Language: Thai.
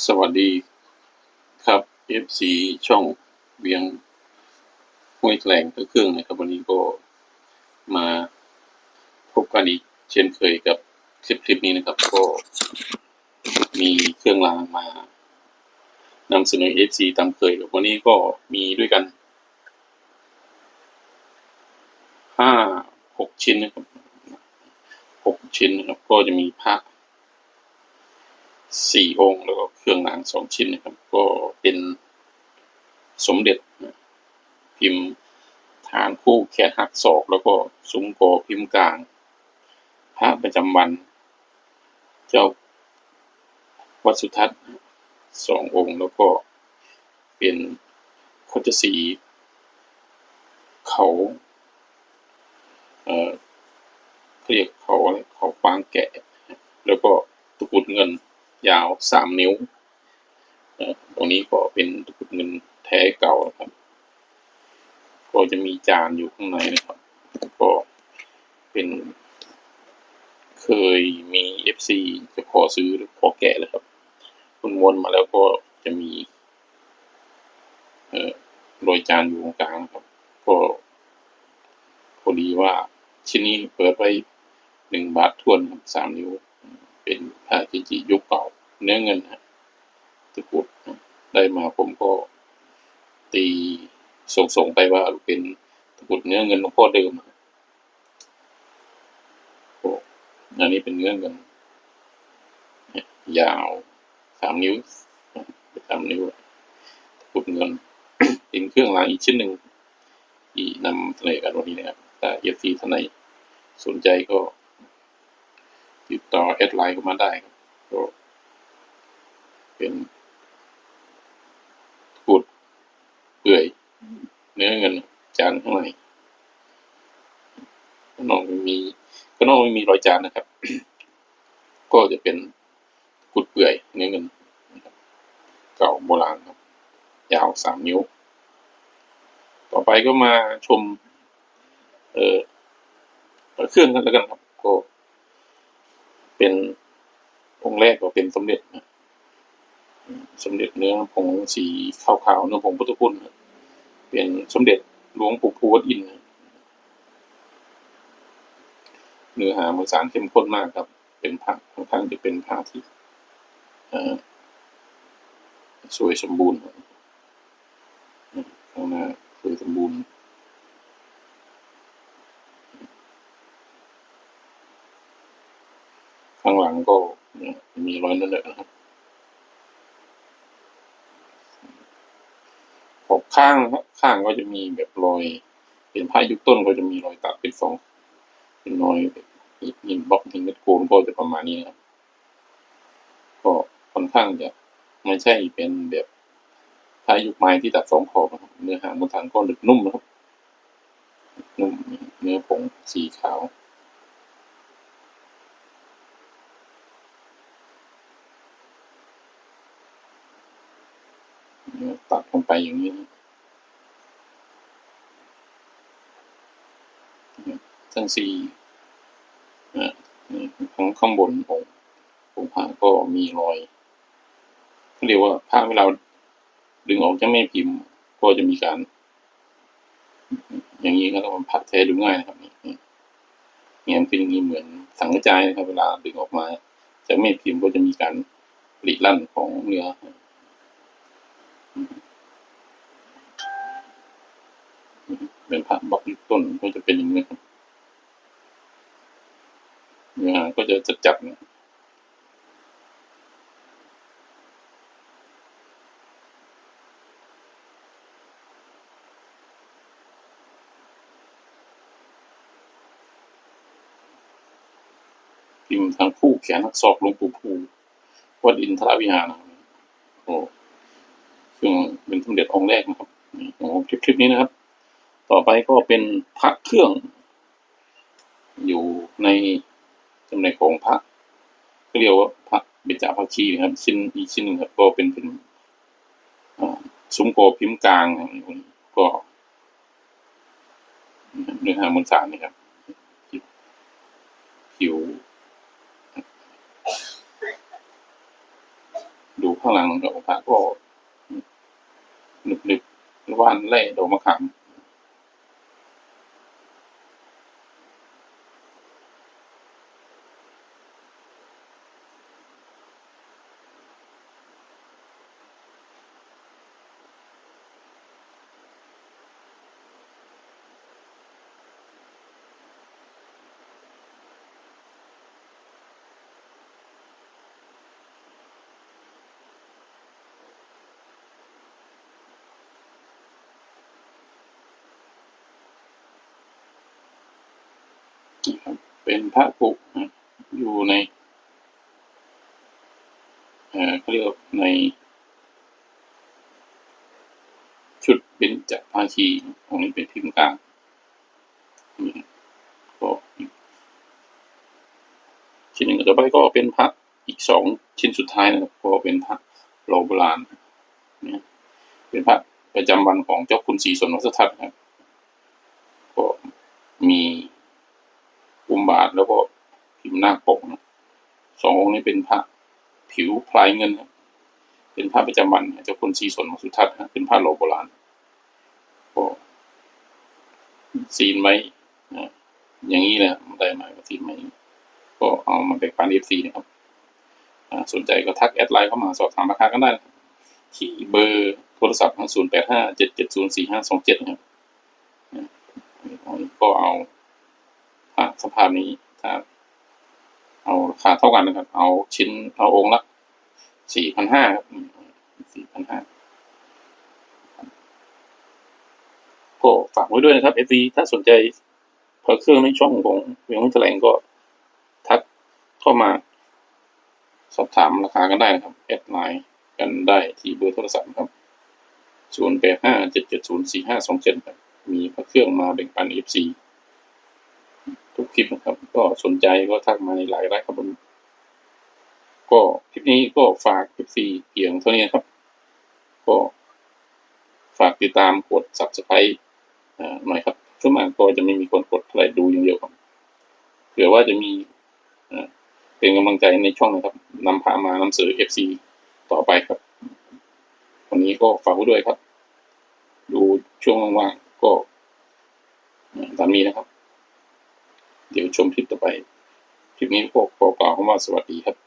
สวัสดีครับ FC ช่องเวียงห้วยแถลงพระเครื่องนะครับวันนี้ก็มาพบกันอีกเช่นเคยกับคลิปคลิปนี้นะครับ ก็มีเครื่องรางมานำเสนอ FC ตามเคยวันนี้ก็มีด้วยกันห้าหกชิ้นนะครับหกชิ้นนะครับก็จะมีพระ สี่องค์ แล้วก็เครื่องรางสองชิ้นนะครับ ก็เป็นสมเด็จพิมพ์ฐานคู่แขนหักศอกแล้วก็ซุ้มโกพิมพ์กลาง พระประจำวัน เจ้าวัดสุทัศน์สององค์ แล้วก็เป็นโคจสีเขาเอ่อเรียกเขาอะไรเขาฟางแกะ แล้วก็ตะกุดเงิน ยาวสามนิ้ว ตรงนี้ก็เป็นตะกุดเงินแท้เก่านะครับ ก็จะมีจานอยู่ข้างในนะครับ ก็เป็น เคยมีเอฟซีจะขอซื้อหรือขอแกะเลยครับคุณวนมาแล้วก็จะมีเอ่อโรยจานอยู่ตรงกลางครับ ก็พอดีว่าชิ้นนี้เปิดไว้หนึ่งบาททวนสามนิ้ว เป็นผ้าจิจิยุคเก่า เนื้อเงินตะกุดได้มาผมก็ตีส่งส่งไปว่าเป็นตะกุดเนื้อเงินหลวงพ่อเดิมอันนี้เป็นเนื้อเงินยาวสามนิ้วสามนิ้วตะกุดเงินเป็นเครื่องรางอีกชิ้นหนึ่งที่นำเสนอกันวันนี้นะครับถ้าเอฟซีท่านไหนสนใจก็ติดต่อแอดไลน์เข้ามาได้ครับ เป็นกุดเปื่อย เนื้อเงินจานข้างในก็นอกไม่มีก็นอกไม่มีรอยจานนะครับ ก็จะเป็นกุดเปื่อย เนื้อเงิน เก่าโบราณครับ ยาวสามนิ้ว ต่อไปก็มาชม เออเครื่องกันแล้วกันครับ ก็ เป็นองค์แรกก็เป็นสมเด็จนะ สมเด็จเนื้อผงสีขาวๆเนื้อผงพุทธคุณเป็นสมเด็จหลวงปู่ภูวดอินเนื้อหามวลสารเข้มข้นมากครับ เป็นผักค่อนข้างจะเป็นผักที่สวยสมบูรณ์นะข้างหน้าสวยสมบูรณ์ข้างหลังก็มีรอยนั่นแหละนะครับ ข้างข้างก็จะมีแบบรอย เป็นผ้ายุคต้นก็จะมีรอยตัดเป็นสองเป็นรอยแบบหินบล็อกหินเม็ดโกนก็จะประมาณนี้ครับก็ค่อนข้างจะไม่ใช่เป็นแบบผ้ายุคไม้ที่ตัดสองขอบนะครับเนื้อหางบนฐานก็หนึบนุ่มนะครับนุ่มเนื้อผงสีขาวตัดลงไปอย่างนี้นะเนี่ย ทั้งสี่อ่าข้างข้างบนของของผ้าก็มีรอยเขาเรียกว่าผ้าเวลาดึงออกจากแม่พิมพ์ ก็จะมีการ อย่างนี้ก็ต้องพัดแท้ดูง่ายนะครับนี่เนี่ยมันเป็นอย่างนี้เหมือนสังกระจายนะครับ เวลาดึงออกมาจากแม่พิมพ์ก็จะมีการผลิลั่นของเนื้อเป็นพระบล็อกต้นก็จะเป็นอย่างนี้ครับ เนื้อหาก็จะจัดจัดๆนะพิมพ์ทางผู้แขนทักศอกหลวงปู่ภูวัดอินทรวิหารนะครับโอ้ซึ่งเป็นสมเด็จองค์แรกนะครับโอ้คลิปคลิปนี้นะครับ ต่อไปก็เป็นพระเครื่อง อยู่ใน จำแนของพระก็เรียกว่าพระเบญจภาคีนะครับชิ้นอีกชิ้นหนึ่งครับก็เป็นเป็นอ่าซุ้มโกพิมพ์กลางนะครับก็เนื้อหามวลสารนะครับผิว ดูข้างหลังดอกมะก็หนึบหนึบๆว่านแร่ดอกมะขาม เป็นพระกุนะอยู่ในเขาเรียกในชุดเป็นจักรภาคีของนี้เป็นพิมพ์กลางอีก็ชิ้นหนึ่งต่อไปก็เป็นพระอีกสองชิ้นสุดท้ายนะครับก็เป็นพระโลโบราณเนี่ยเป็นพระประจำวันของเจ้าคุณศรีสนวัสทัศน์ครับก็มีอุมบาท แล้วก็พิมพ์หน้าปกนะสององค์นี้เป็นพระผิวพลายเงินครับเป็นพระประจำวันเจ้าคุณศรีสนวัสทัศน์เป็นพระโลโบราณก็ซีนไว้นะอย่างนี้แหละได้มก็ซีนไว้ก็เอามาแบ่งปันเอฟซีนะครับสนใจก็ทักแอดไลน์เข้ามาสอบถามราคากันได้ที่เบอร์โทรศัพท์ศูนย์แปดห้าเจ็ดเจ็ดศูนย์สี่ห้าสองเจ็ดนะครับก็เอา สภาพนี้ถ้าเอาราคาเท่ากันนะครับ เอาชิ้นเอาองค์ละสี่พันห้าครับสี่พันห้าก็ฝากไว้ด้วยนะครับเอฟีถ้าสนใจพอเครื่องในช่องของเวียงวิทยาแถลงก็ทักเข้ามา สอบถามราคากันได้นะครับแอดไลน์กันได้ที่เบอร์โทรศัพท์ครับศูนย์แปดห้าเจ็ดเจ็ดศูนย์สี่ห้าสองเจ็ดครับมีพระเครื่องมาแบ่งปันเอฟซี ทุกคลิปนะครับ ก็สนใจก็ทักมาในไลน์ได้ครับผมก็คลิปนี้ก็ฝากเอฟซีเพียงเท่านี้ครับ ก็ฝากติดตามกด subscribe อ่าหน่อยครับช่วงมากก็จะไม่มีคนกดอะไรดูอย่างเดียวครับเผื่อว่าจะมีอ่าเป็นกำลังใจในช่องนะครับนำพามานำเสนอ FC ต่อไปครับ วันนี้ก็ฝากด้วยครับ ดูช่วงว่างๆก็ตามนี้นะครับ เดี๋ยวชมคลิปต่อไป คลิปนี้พวก็ขอกล่าวคำว่าสวัสดีครับ